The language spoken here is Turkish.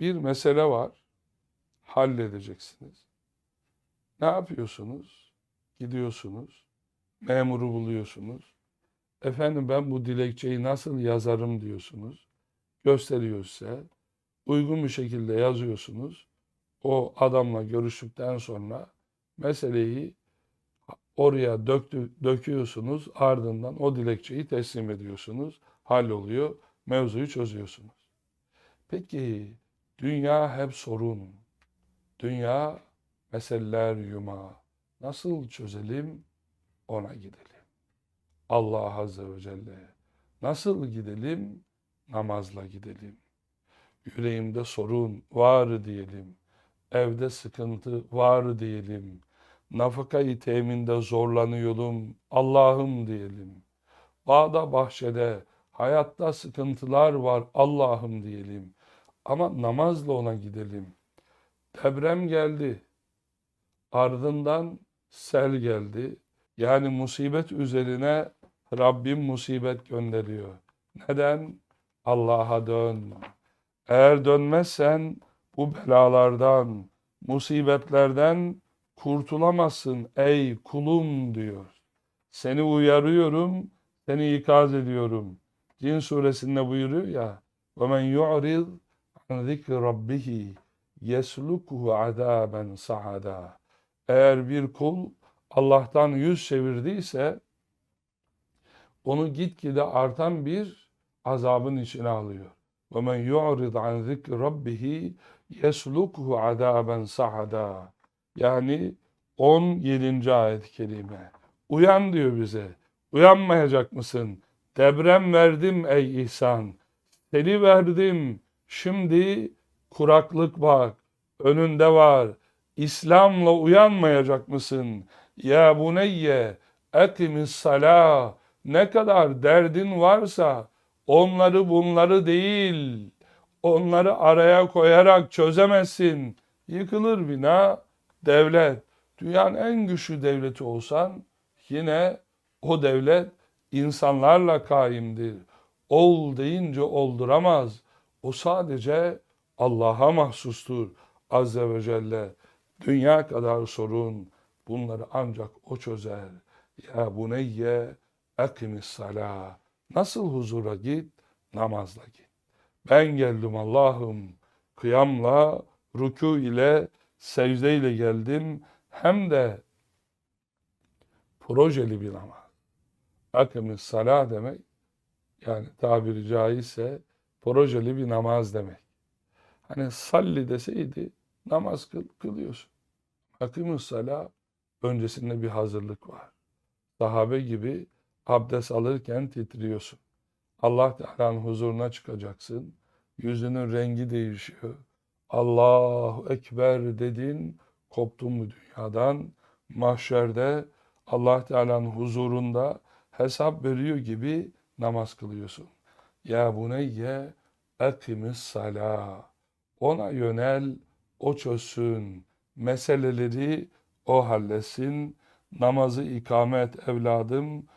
Bir mesele var. Halledeceksiniz. Ne yapıyorsunuz? Gidiyorsunuz. Memuru buluyorsunuz. Efendim ben bu dilekçeyi nasıl yazarım diyorsunuz. Gösteriyor size. Uygun bir şekilde yazıyorsunuz. O adamla görüştükten sonra meseleyi oraya döktü, döküyorsunuz. Ardından o dilekçeyi teslim ediyorsunuz. Halloluyor. Mevzuyu çözüyorsunuz. Peki dünya hep sorun. Dünya meseleler yuma. Nasıl çözelim? Ona gidelim. Allah Azze ve Celle. Nasıl gidelim? Namazla gidelim. Yüreğimde sorun var diyelim. Evde sıkıntı var diyelim. Nafakayı teminde zorlanıyorum. Allah'ım diyelim. Bağda bahçede hayatta sıkıntılar var. Allah'ım diyelim. Ama namazla ona gidelim. Deprem geldi. Ardından sel geldi. Yani musibet üzerine Rabbim musibet gönderiyor. Neden? Allah'a dön. Eğer dönmezsen bu belalardan, musibetlerden kurtulamazsın ey kulum diyor. Seni uyarıyorum, seni ikaz ediyorum. Cin suresinde buyuruyor ya وَمَنْ يُعْرِضْ zikri rabbihi yeslukuhu azaben sahada. Eğer bir kul Allah'tan yüz çevirdiyse onu gitgide artan bir azabın içine alıyor. Ve men yu'rid an zikri rabbihi yeslukuhu azaben sahada. Yani 17. ayet-i kerime. Uyan diyor bize. Uyanmayacak mısın? Debrem verdim ey ihsan. Seni verdim Şimdi kuraklık bak. Önünde var. İslam'la uyanmayacak mısın? Ya buneyye ekimis salah. Ne kadar derdin varsa onları bunları değil, onları araya koyarak çözemezsin. Yıkılır bina, devlet. Dünyanın en güçlü devleti olsan yine o devlet insanlarla kaimdir. Ol deyince olduramaz. O sadece Allah'a mahsustur Azze ve Celle. Dünya kadar sorun bunları ancak o çözer. Ya buneyye ekimis salah. Nasıl huzura git? Namazla git. Ben geldim Allah'ım kıyamla, rükû ile, secde ile geldim. Hem de projeli bir namaz. Akimis salah demek yani tabiri caizse projeli bir namaz demek. Hani salli deseydi namaz kıl, kılıyorsun. Akimis salah öncesinde bir hazırlık var. Sahabe gibi abdest alırken titriyorsun. Allah Teala'nın huzuruna çıkacaksın. Yüzünün rengi değişiyor. Allahu Ekber dedin, koptun mu dünyadan? Mahşerde Allah Teala'nın huzurunda hesap veriyor gibi namaz kılıyorsun. Ya buneyye ekimis salah. Ona yönel, o çözsün. Meseleleri o halletsin. Namazı ikamet evladım